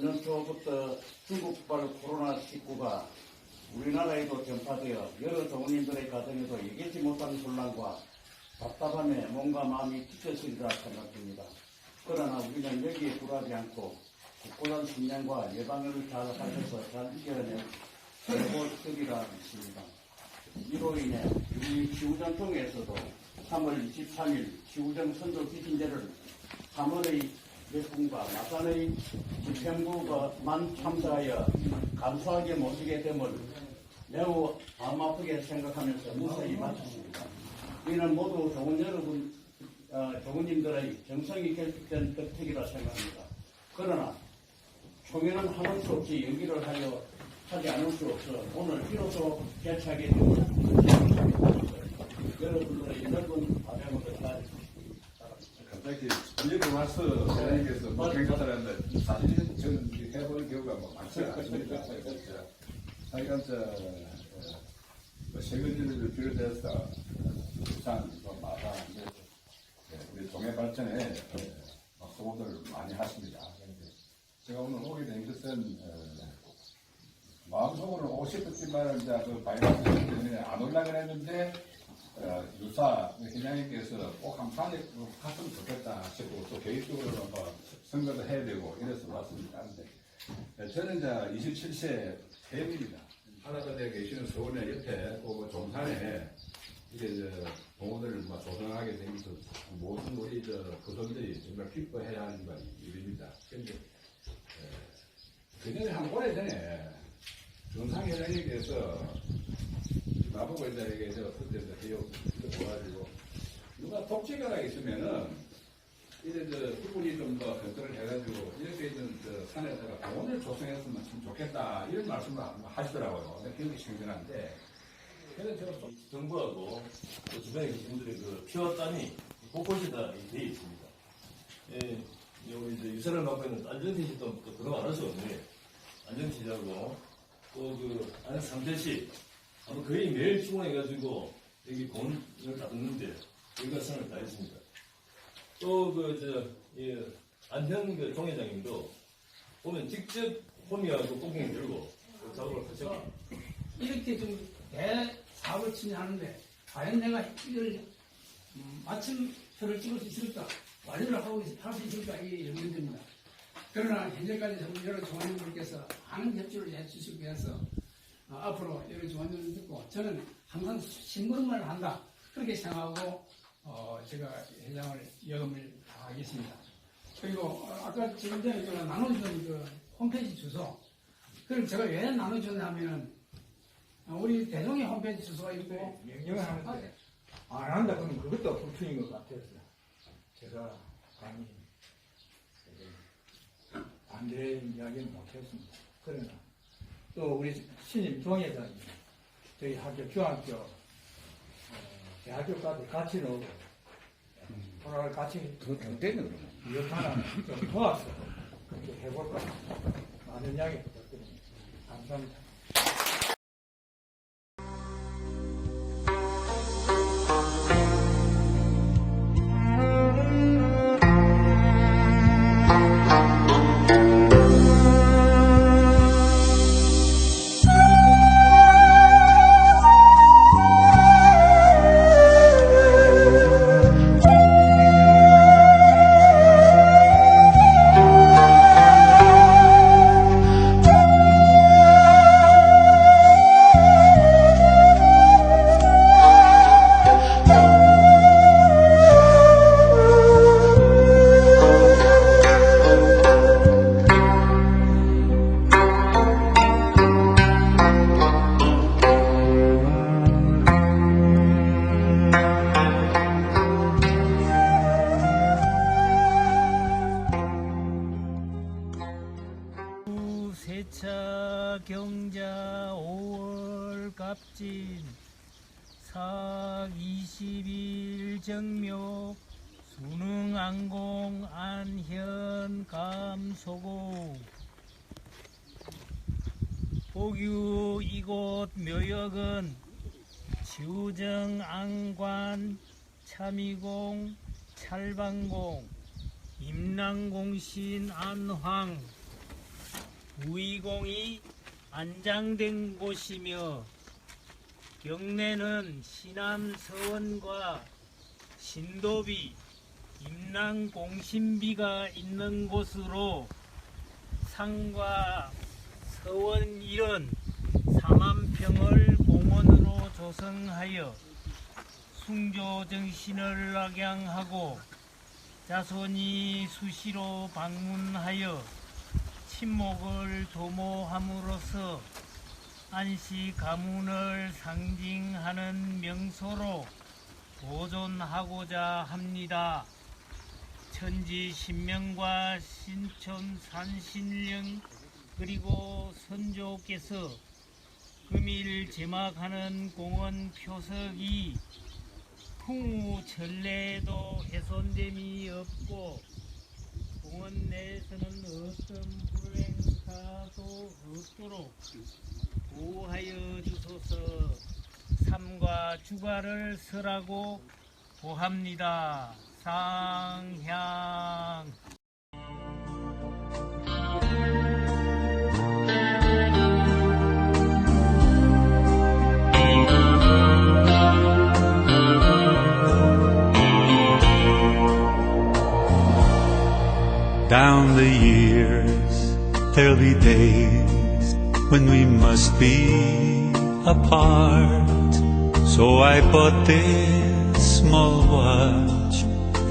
금년 초부터 중국발 코로나19가 우리나라에도 전파되어 여러 동원인들의 가정에도 예기치 못한 혼란과 답답함에 몸과 마음이 찢어지리라 생각됩니다. 그러나 우리는 여기에 굴하지 않고 굳건한 신념과 예방을 잘 하셔서 잘 이겨낼 최고적이라 믿습니다. 이로 인해 우리 지구전 통해서도 3월 23일 지구전 선조 기신제를 3월의 예풍과 마산의 집행부만 참사하여 감사하게 모시게 됨을 매우 마음 아프게 생각하면서 무사히 마쳤습니다. 이는 모두 좋은 여러분, 어, 조군님들의 정성이 결핍된 덕택이라 생각합니다. 그러나 총회는 하는 수 없이 연기를 하려 하지 않을 수 없어 오늘 비로소 개최하게 됩니다. 여러분들의 넓은 잘 갑자 기 일본 와서 사장님께서 뭐 생각하는데 사실은 저는 해볼 경우가 뭐 많지가 않습니다. 하여간 저 어, 뭐 세금들을 비롯해서 부산, 뭐 마산, 예, 우리 동해 발전에 어, 수고들 많이 하십니다. 제가 오늘 오게 된 것은 어, 오고 싶었지만 이제 그 바이러스 때문에 안 올라가 했는데 어, 유사 회장님께서 꼭 한판에 갔으면 좋겠다 싶고 또 개인적으로는 뭐 선거도 해야 되고 이래서 왔습니다. 근데 어, 저는 이제 27세 태입니다. 하나가대에 계시는 서울의 옆에 그 종산에 저 동호들을 뭐 조성하게 되면서 모든 우리 저 그손들이 정말 기뻐해야 하는 바 일입니다. 근데 그전에 한 오래전에 정상 회장님께서 나보고 이제 이게 저 그때 저 해요 모아가지고 누가 독재가가 있으면은 이제 저 이분이 좀더 건설을 해가지고 이렇게 있는 저 산에다가 공원을 조성했으면 참 좋겠다 이런 말씀을 하시더라고요. 근데 기억이 생생한데 그래서 제가 좀 정부하고 또 주변에 계신 분들의 그 땀이 곳곳이 다 되어 있습니다. 예, 이 우리 이제 유사를 맡고 있는 또 그런 안할 수가 없는데 안전태시하고 또그 안양 상태시 아마 거의 매일 출근해가지고 여기 공을 다 듣는데 여기가 선을 다 했습니다. 또 그저 예, 안현 그 총회장님도 보면 직접 홈이하고 꽁꽁이 들고 그 작업을 하셨고 이렇게 좀 대사업을 진행하는데 과연 내가 이걸 음, 마침표를 찍을 수 있을까 완료를 하고 할수 있을까 이 문제입니다. 그러나 현재까지 여러 조원님들께서 많은 협조를 해주시기 위해서 어, 앞으로 여러 조원님을 듣고 저는 항상 심부름을 한다. 그렇게 생각하고 어, 제가 회장을 여금을 다하겠습니다. 그리고 어, 아까 지금 전에 나눠준 그 홈페이지 주소. 그걸 제가 왜 나눠줬냐면은 어, 우리 대종의 홈페이지 주소가 있고. 명령을 하는데 안 한다 그러면 그것도 불충인 것 같아서 제가. 감히 반대 이야기는 못했습니다. 그러나 또 우리 신임 종회장님 저희 학교 중학교 어, 대학교까지 같이 넣고 오늘 같이 더 되는 이렇다나 좀 도와서 그렇게 해볼까 많은 이야기 부탁드립니다. 감사합니다. 갑진 사 20일 정묘 수능 안공 안현 감소고. 복유 이곳 묘역은 지우정 안관 참이공 찰방공 임랑공신 안황. 구이공이 안장된 곳이며 경내는 시남 서원과 신도비, 임랑 공신비가 있는 곳으로 상과 서원 일은 4만 평을 공원으로 조성하여 숭조 정신을 악양하고 자손이 수시로 방문하여 친목을 도모함으로써 안시 가문을 상징하는 명소로 보존하고자 합니다. 천지 신명과 신촌 산신령 그리고 선조께서 금일 제막하는 공원 표석이 풍우 전례에도 훼손됨이 없고 공원 내에서는 어떤 불행사도 없도록 보호하여 주소서 삼과 주가를 설하고 고합니다. 상향 Down the years, there'll be days when we must be apart. So I bought this small watch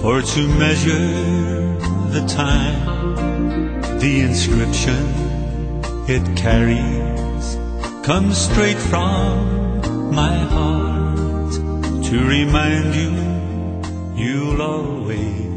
for to measure the time. The inscription it carries comes straight from my heart to remind you you'll always